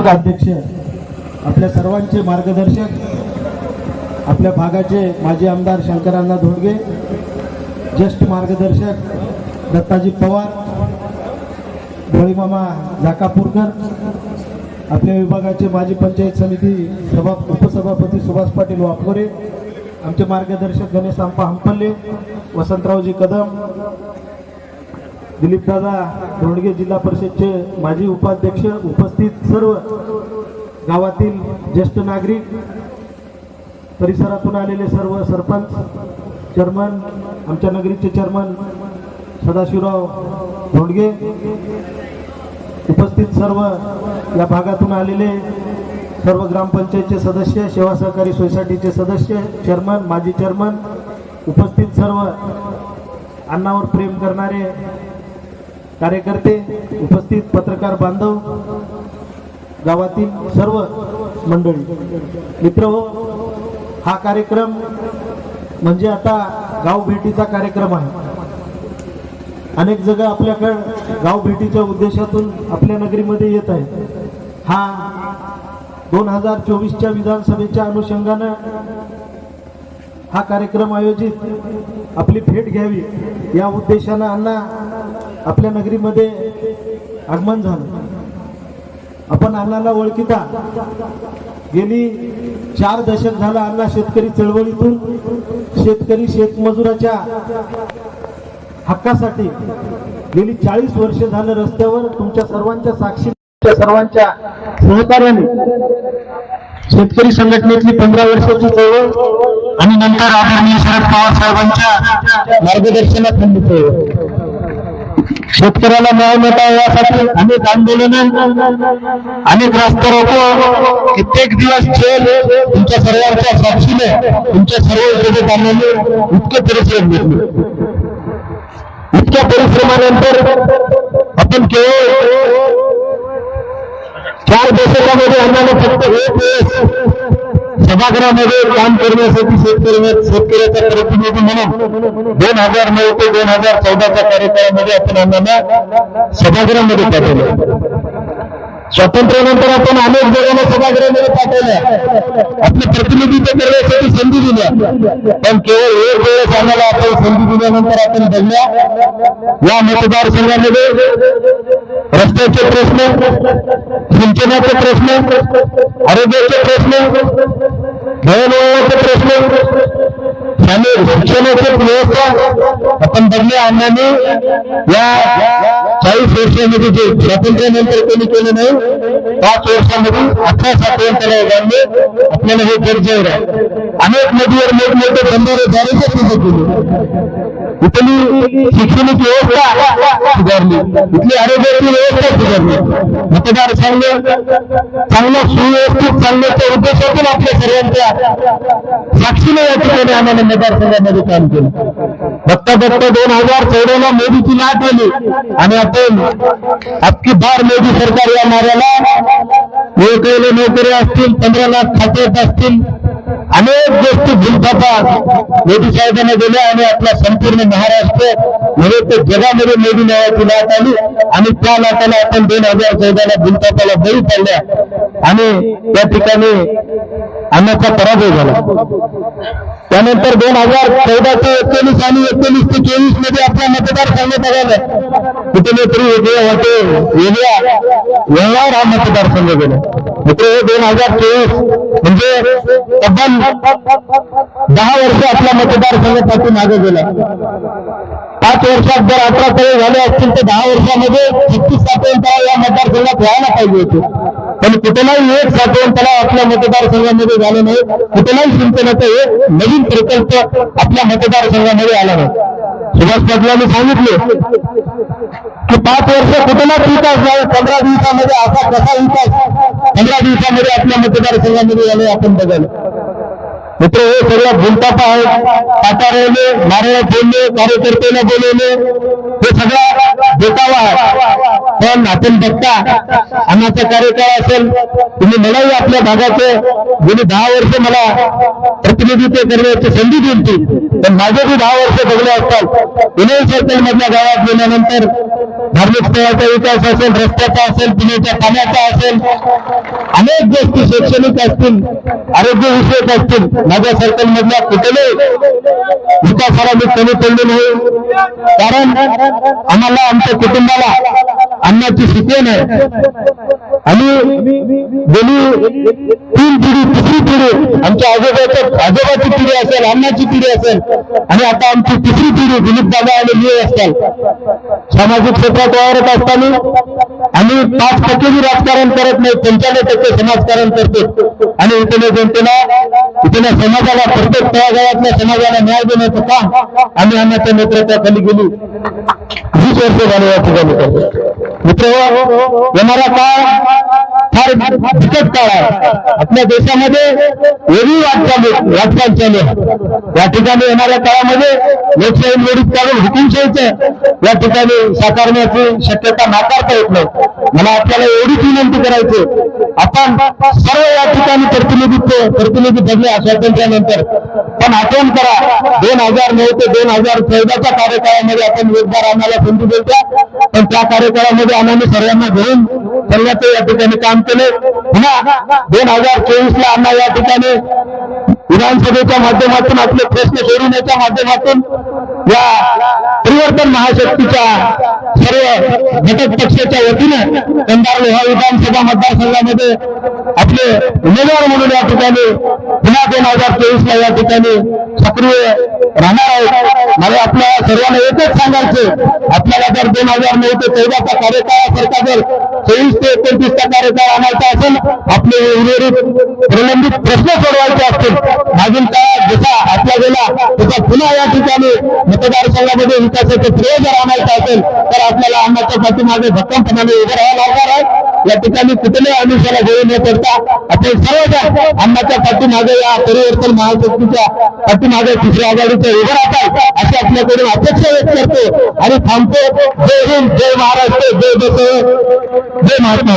व्यवस्थापक अध्यक्ष आपल्या सर्वांचे मार्गदर्शक आपल्या भागाचे माजी आमदार शंकरांना धोडगे ज्येष्ठ मार्गदर्शक दत्ताजी पवार भोळीमामा झाकापूरकर आपल्या विभागाचे माजी पंचायत समिती सभा उपसभापती सुभाष पाटील वाकोरे आमचे मार्गदर्शक गणेश आंपा हंपल्ले वसंतरावजी कदम दिलीपदादा धोंडगे जिल्हा परिषदचे माजी उपाध्यक्ष उपस्थित सर्व गावातील ज्येष्ठ नागरिक परिसरातून आलेले सर्व सरपंच चेअरमन आमच्या नगरीचे चेअरमन सदाशिवराव धोंडगे उपस्थित सर्व या भागातून आलेले सर्व ग्रामपंचायतचे सदस्य सेवा सहकारी सोसायटीचे सदस्य चेअरमन माजी चेअरमन उपस्थित सर्व अन्नावर प्रेम करणारे कार्यकर्ते उपस्थित पत्रकार बांधव गावातील सर्व मंडळी. मित्र हो हा कार्यक्रम म्हणजे आता गाव भेटीचा कार्यक्रम आहे. अनेक जग आपल्याकडे गाव भेटीच्या उद्देशातून आपल्या नगरीमध्ये येत आहे हा दोन हजार चोवीसच्या विधानसभेच्या अनुषंगानं हा कार्यक्रम आयोजित आपली भेट घ्यावी या उद्देशानं अण्णा आपल्या नगरीमध्ये आगमन झालं. आपण अण्णाला ओळखिता. गेली चार दशक झाला अण्णा शेतकरी चळवळीतून. शेतकरी शेतमजुराच्या हक्कासाठी गेली चाळीस वर्ष झालं रस्त्यावर तुमच्या सर्वांच्या साक्षी तुमच्या सर्वांच्या सहकार्याने शेतकरी संघटनेतली पंधरा वर्षाची चळवळ आणि नंतर आदरणीय शरद पवार साहेबांच्या मार्गदर्शनात चळवळ. शेतकऱ्याला न्याय मिळता यासाठी अनेक आंदोलन अनेक रस्ते रोको कित्येक दिवस जेल तुमच्या सर्वांच्या साक्षीने तुमच्या सर्व विरोधकांनी इतके परिश्रम घेतले. इतक्या परिश्रमानंतर आपण केवळ चार दशकामध्ये आम्हाला फक्त एक वेळेस सभागृहामध्ये काम करण्यासाठी शेतकरी शेतकऱ्याचा प्रतिनिधी म्हणून दोन हजार नऊ ते दोन हजार चौदाच्या कार्यकाळामध्ये आपण आम्हाला सभागृहामध्ये पाठवलं. स्वातंत्र्यानंतर आपण अनेक जगांना सभागृहामध्ये पाठवल्या आपले प्रतिनिधित्व करण्यासाठी संधी दिल्या. पण केवळ एक वेळेस आम्हाला आपण संधी दिल्यानंतर आपण बघल्या. या मतदारसंघामध्ये रस्त्याचे प्रश्न सिंचनाचे प्रश्न आरोग्याचे प्रश्न दळणवळणाचे प्रश्न शालेय शिक्षणाची व्यवस्था आपण बघले अण्णाने. या चाळीस वर्षामध्ये जे स्वातंत्र्यानंतर कोणी केलं नाही पाच वर्षामध्ये अठरा सातवंतला बांधले आपल्याला हे गरजेवर आहे. अनेक नदीवर मोठमोठे बंधारे द्वारे सुरू केले इथली शैक्षणिक व्यवस्था सुधारली? इथली आरोग्याची व्यवस्था सुधारली? मतदारसंघ चांगला सुव्यवस्थित चालण्याच्या उद्देशातून आपल्या सर्वांच्या साक्षीने या ठिकाणी आम्हाला मतदारसंघामध्ये काम केलं. बघता बघता दोन हजार चौदाला मोदीची लाट आली आणि आपण अख्खी बार मोदी सरकार या नाऱ्याला नोकरीला नोकऱ्या असतील पंधरा लाख खाते असतील अनेक गोष्टी भूलथापा मोदी साहेबांना दिल्या आणि आपला संपूर्ण महाराष्ट्र नव्हे ते जगामध्ये मोदी नावाची लाट आली. आणि त्या लाटाला आपण दोन हजार चौदाला भूलथापाला बळी पडल्या. आणि त्या ठिकाणी अन्नाचा पराभव झाला. त्यानंतर दोन हजार चौदा ते एकोणीस आणि एकोणीस ते चोवीसमध्ये आपला मतदारसंघात आला कुठे तरी वेगळे होते वेगळ्या व्यवहार हा मतदारसंघ गेला मित्र हे दोन हजार चोवीस म्हणजे तब्बल दहा वर्ष आपला मतदारसंघापासून मागे गेला पाच वर्षात जर अठरा तळे झाले असतील तर दहा वर्षामध्ये छत्तीस सातवण या मतदारसंघात व्हायला पाहिजे होते. पण कुठलाही एक सातवण आपल्या मतदारसंघामध्ये झालं नाही. कुठलाही सिंचनाचा एक नवीन प्रकल्प आपल्या मतदारसंघामध्ये आला नाही. सुभाष पाटलांनी सांगितले की पाच वर्ष कुठलाच विकास नाही पंधरा दिवसामध्ये असा कसा विकास पंधरा दिवसामध्ये आपल्या मतदारसंघामध्ये झाले आपण बघाल मित्र हे सगळ्या भूलतापा आहेत पाटारवले नारळ फोडले कार्यकर्त्याला बोलवले. हे सगळा देखावा आहे. पण आपण बघता अन्नाचा कार्यकाळ असेल तुम्ही मलाही आपल्या भागाचे गेली दहा वर्ष मला प्रतिनिधित्व करण्याची संधी दिली पण माझे बी दहा वर्ष बघले असतात. विनय सर्कल मधल्या गावात गेल्यानंतर धार्मिक स्थळाचा विकास असेल रस्त्याचा असेल पिण्याच्या पाण्याचा असेल अनेक गोष्टी शैक्षणिक असतील आरोग्यविषयक असतील. माझ्या सर्कलमधल्या मधल्या विकासाला मी कमी पडले नाही. कारण आम्हाला आमच्या कुटुंबाला अन्नाची शिकवण आहे आणि गेली तीन पिढी तिसरी पिढी आमच्या आजोबाच्या आजोबाची पिढी असेल अन्नाची पिढी असेल. आणि आता आमची तिसरी पिढी दिलीप दादा आणि मी असतात. सामाजिक क्षेत्रात वावरत असताना आम्ही पाच टक्के बी राजकारण करत नाही पंच्याण्णव टक्के समाजकारण करतो. आणि इथल्या जनतेला इथल्या समाजाला प्रत्येक तळागाळातल्या समाजाला न्याय देण्याचं काम आम्ही अन्नाच्या नेतृत्वाखाली गेली. वीस वर्ष झाले या ठिकाणी. करतो मित्र येणारा काळ फार बिकट काळ आहे आपल्या देशामध्ये वेगळी वाटचाल वाटचाल चालू आहे. या ठिकाणी येणाऱ्या काळामध्ये लोकशाही मोडीत काढून हुकुमशाहीचं या ठिकाणी साकारण्याची शक्यता नाकारता येत नाही. मला आपल्याला एवढीच विनंती करायची आपण सर्व या ठिकाणी प्रतिनिधित्व प्रतिनिधी ठरले स्वातंत्र्यानंतर. पण आठवण करा दोन हजार नऊ ते दोन हजार चौदाच्या कार्यकाळामध्ये आपण योगदार आम्हाला संधी देतो पण त्या कार्यकाळामध्ये आम्हाला सर्वांना घेऊन चालण्याचं या ठिकाणी काम केले. पुन्हा दोन हजार चोवीस ला आम्हा या ठिकाणी विधानसभेच्या माध्यमातून आपले प्रश्न सोडवण्याच्या माध्यमातून या परिवर्तन महाशक्तीच्या सर्व घटक पक्षाच्या वतीनं कंधार लोहा विधानसभा मतदारसंघामध्ये आपले उमेदवार म्हणून या ठिकाणी पुन्हा दोन हजार तेवीस ला या ठिकाणी सक्रिय राहणार आहेत. मला आपल्या सर्वांना एकच सांगायचं आपल्याला जर दोन हजार नऊ ते चौदाचा कार्यकाळासारखा जर चोवीस ते एकोणतीसचा कार्यकाळ आणायचा असेल आपले उर्वरित प्रलंबित प्रश्न सोडवायचे असतील. मागील काळात जसा आपला गेला तसा पुन्हा या ठिकाणी मतदारसंघामध्ये विकासाचे प्रयोग जर आणायचा असेल तर आपल्याला अन्नाच्यासाठी माझे भक्कमपणाने उभं राहावं लागणार आहे. या ठिकाणी कुठल्याही अनुषाला गोळी न करता आपण सर्वजण अन्नाच्या पाठीमागे या परिवर्तन महाशक्तीच्या पाठीमागे तिसऱ्या आघाडीच्या उभं राहतात अशी आपल्याकडून अपेक्षा व्यक्त करतो. आणि थांबतो. जय हिंद जय महाराष्ट्र जय बसव जय महात्मा